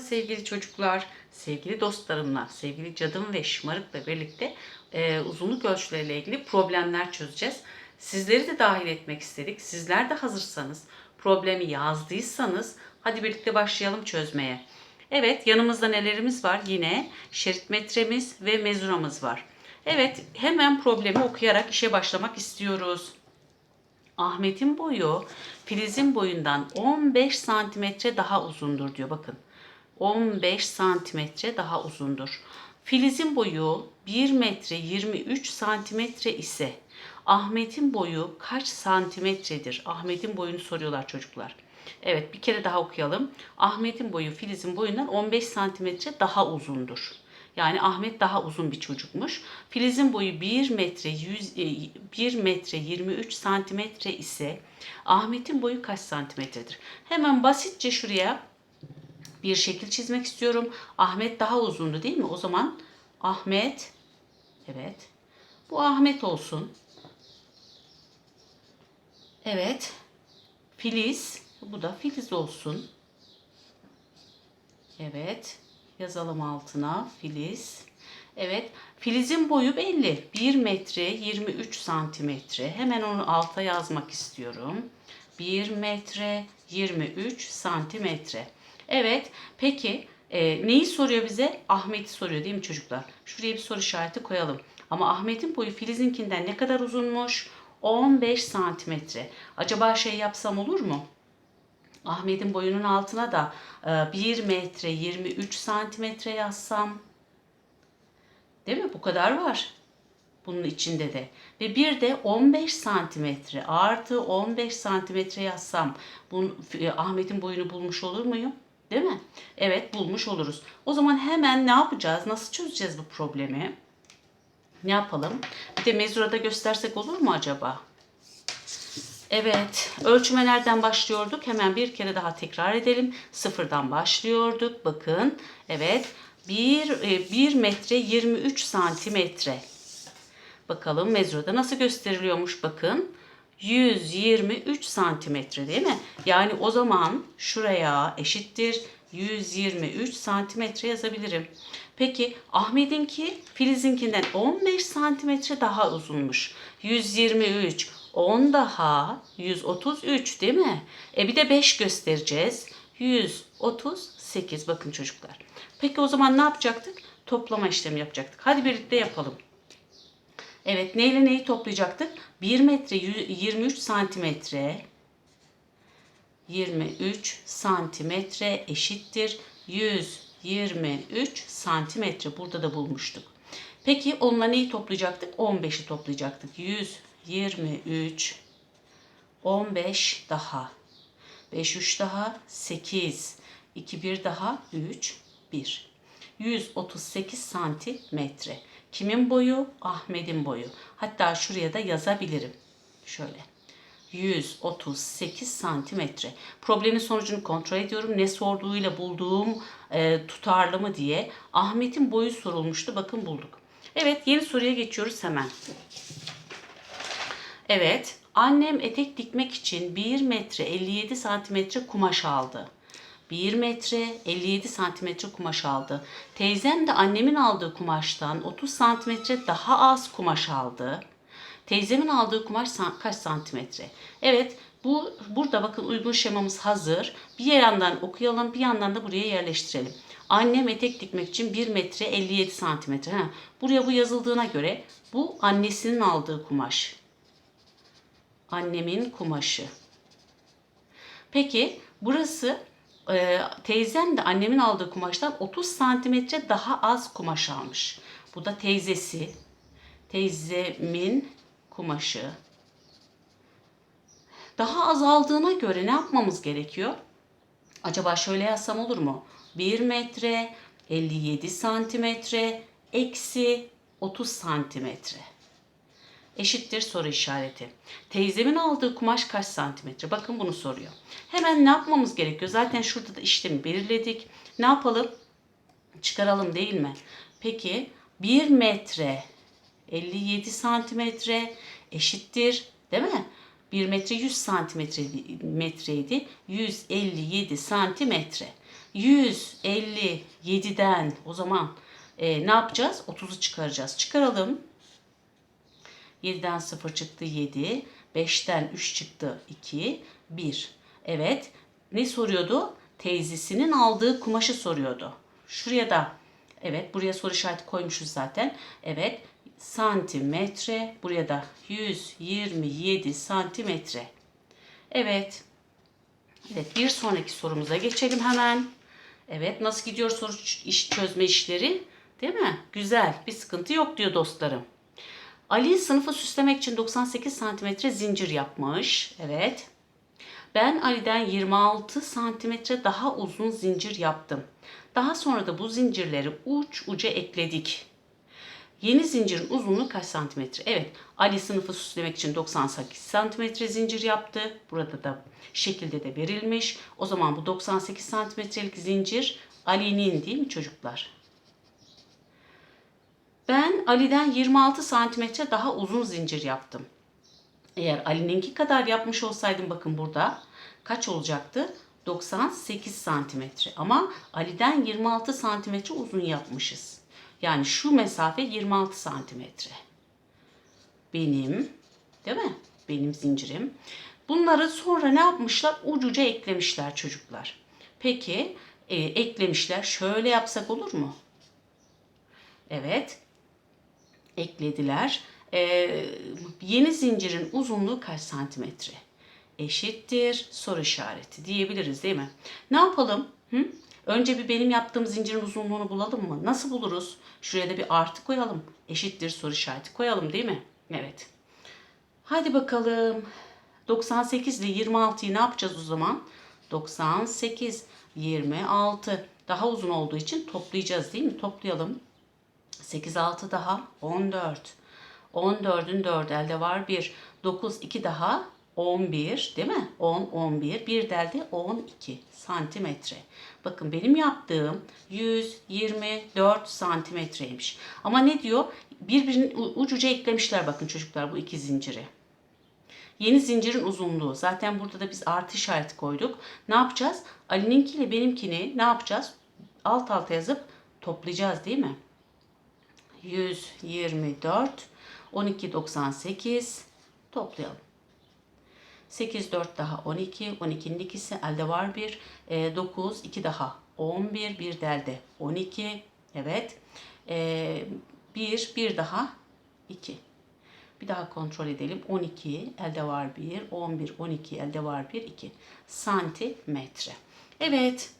Sevgili çocuklar, sevgili dostlarımla, sevgili cadım ve şımarıkla birlikte e, uzunluk ölçüleriyle ilgili problemler çözeceğiz. Sizleri de dahil etmek istedik. Sizler de hazırsanız, problemi yazdıysanız hadi birlikte başlayalım çözmeye. Evet, yanımızda nelerimiz var? Yine şerit metremiz ve mezuramız var. Evet, hemen problemi okuyarak işe başlamak istiyoruz. Ahmet'in boyu Filiz'in boyundan 15 santimetre daha uzundur diyor. Bakın 15 santimetre daha uzundur. Filiz'in boyu 1 metre 23 santimetre ise Ahmet'in boyu kaç santimetredir? Ahmet'in boyunu soruyorlar çocuklar. Evet bir kere daha okuyalım. Ahmet'in boyu Filiz'in boyundan 15 santimetre daha uzundur. Yani Ahmet daha uzun bir çocukmuş. Filiz'in boyu 1 metre 100, 1 metre 23 santimetre ise Ahmet'in boyu kaç santimetredir? Hemen basitçe şuraya bir şekil çizmek istiyorum. Ahmet daha uzundu değil mi? O zaman Ahmet evet. Bu Ahmet olsun. Evet. Filiz bu da Filiz olsun. Evet. Yazalım altına Filiz. Evet. Filiz'in boyu belli. 1 metre 23 santimetre. Hemen onu alta yazmak istiyorum. 1 metre 23 santimetre. Evet. Peki e, neyi soruyor bize? Ahmet'i soruyor değil mi çocuklar? Şuraya bir soru işareti koyalım. Ama Ahmet'in boyu Filiz'inkinden ne kadar uzunmuş? 15 santimetre. Acaba şey yapsam olur mu? Ahmet'in boyunun altına da 1 metre 23 santimetre yazsam. Değil mi? Bu kadar var. Bunun içinde de. Ve bir de 15 santimetre artı 15 santimetre yazsam. Bunun, Ahmet'in boyunu bulmuş olur muyum? Değil mi? Evet bulmuş oluruz. O zaman hemen ne yapacağız? Nasıl çözeceğiz bu problemi? Ne yapalım? Bir de mezurada göstersek olur mu acaba? Evet, ölçüme başlıyorduk? Hemen bir kere daha tekrar edelim. Sıfırdan başlıyorduk. Bakın, evet. 1, 1 metre 23 santimetre. Bakalım mezurada nasıl gösteriliyormuş bakın. 123 santimetre değil mi? Yani o zaman şuraya eşittir 123 santimetre yazabilirim. Peki Ahmet'inki Filiz'inkinden 15 santimetre daha uzunmuş. 123 10 daha 133 değil mi? E bir de 5 göstereceğiz. 138 bakın çocuklar. Peki o zaman ne yapacaktık? Toplama işlemi yapacaktık. Hadi birlikte yapalım. Evet neyle neyi toplayacaktık? 1 metre 23 santimetre 23 santimetre eşittir 123 santimetre. Burada da bulmuştuk. Peki onunla neyi toplayacaktık? 15'i toplayacaktık. 123 15 daha 5 3 daha 8 2 1 daha 3 1 138 santimetre. Kimin boyu? Ahmet'in boyu. Hatta şuraya da yazabilirim. Şöyle. 138 santimetre. Problemin sonucunu kontrol ediyorum. Ne sorduğuyla bulduğum e, tutarlı mı diye. Ahmet'in boyu sorulmuştu. Bakın bulduk. Evet yeni soruya geçiyoruz hemen. Evet annem etek dikmek için 1 metre 57 santimetre kumaş aldı. 1 metre 57 santimetre kumaş aldı. Teyzem de annemin aldığı kumaştan 30 santimetre daha az kumaş aldı. Teyzemin aldığı kumaş kaç santimetre? Evet bu burada bakın uygun şemamız hazır. Bir yandan okuyalım bir yandan da buraya yerleştirelim. Annem etek dikmek için 1 metre 57 santimetre. Ha, buraya bu yazıldığına göre bu annesinin aldığı kumaş. Annemin kumaşı. Peki burası e, teyzem de annemin aldığı kumaştan 30 santimetre daha az kumaş almış. Bu da teyzesi. Teyzemin kumaşı. Daha azaldığına göre ne yapmamız gerekiyor? Acaba şöyle yazsam olur mu? 1 metre 57 santimetre eksi 30 santimetre. Eşittir soru işareti. Teyzemin aldığı kumaş kaç santimetre? Bakın bunu soruyor. Hemen ne yapmamız gerekiyor? Zaten şurada da işlemi belirledik. Ne yapalım? Çıkaralım değil mi? Peki 1 metre 57 santimetre eşittir değil mi? 1 metre 100 santimetre metreydi. 157 santimetre. 157'den o zaman e, ne yapacağız? 30'u çıkaracağız. Çıkaralım. 7'den 0 çıktı 7. 5'ten 3 çıktı 2. 1. Evet. Ne soruyordu? Teyzesinin aldığı kumaşı soruyordu. Şuraya da evet buraya soru işareti koymuşuz zaten. Evet santimetre buraya da 127 santimetre. Evet. Evet bir sonraki sorumuza geçelim hemen. Evet nasıl gidiyor soru iş çözme işleri? Değil mi? Güzel. Bir sıkıntı yok diyor dostlarım. Ali sınıfı süslemek için 98 santimetre zincir yapmış. Evet. Ben Ali'den 26 santimetre daha uzun zincir yaptım. Daha sonra da bu zincirleri uç uca ekledik. Yeni zincirin uzunluğu kaç santimetre? Evet, Ali sınıfı süslemek için 98 santimetre zincir yaptı. Burada da şekilde de verilmiş. O zaman bu 98 santimetrelik zincir Ali'nin değil mi çocuklar? Ben Ali'den 26 santimetre daha uzun zincir yaptım. Eğer Ali'ninki kadar yapmış olsaydım bakın burada kaç olacaktı? 98 santimetre. Ama Ali'den 26 santimetre uzun yapmışız. Yani şu mesafe 26 santimetre. Benim, değil mi? Benim zincirim. Bunları sonra ne yapmışlar? Ucuca eklemişler çocuklar. Peki e, eklemişler. Şöyle yapsak olur mu? Evet eklediler. Ee, yeni zincirin uzunluğu kaç santimetre? Eşittir soru işareti diyebiliriz değil mi? Ne yapalım? Hı? Önce bir benim yaptığım zincirin uzunluğunu bulalım mı? Nasıl buluruz? Şuraya da bir artı koyalım. Eşittir soru işareti koyalım değil mi? Evet. Hadi bakalım. 98 ile 26'yı ne yapacağız o zaman? 98, 26. Daha uzun olduğu için toplayacağız değil mi? Toplayalım. 8 6 daha 14. 14'ün 4 elde var 1. 9 2 daha 11 değil mi? 10 11 bir delde 12 santimetre. Bakın benim yaptığım 124 santimetreymiş. Ama ne diyor? Birbirinin ucuca eklemişler bakın çocuklar bu iki zinciri. Yeni zincirin uzunluğu. Zaten burada da biz artı işareti koyduk. Ne yapacağız? Ali'ninki ile benimkini ne yapacağız? Alt alta yazıp toplayacağız değil mi? 124, 1298 toplayalım. 8, 4 daha 12, 12'nin ikisi elde var 1, 9, 2 daha 11, bir de elde 12, evet. 1, 1 daha 2. Bir daha kontrol edelim. 12 elde var 1, 11, 12 elde var 1, 2 santimetre. Evet.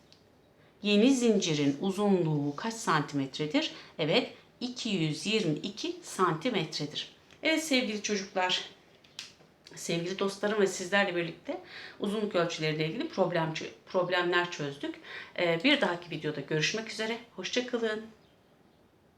Yeni zincirin uzunluğu kaç santimetredir? Evet 222 santimetredir. Evet sevgili çocuklar, sevgili dostlarım ve sizlerle birlikte uzunluk ölçüleriyle ilgili problem problemler çözdük. Ee, Bir dahaki videoda görüşmek üzere. Hoşçakalın.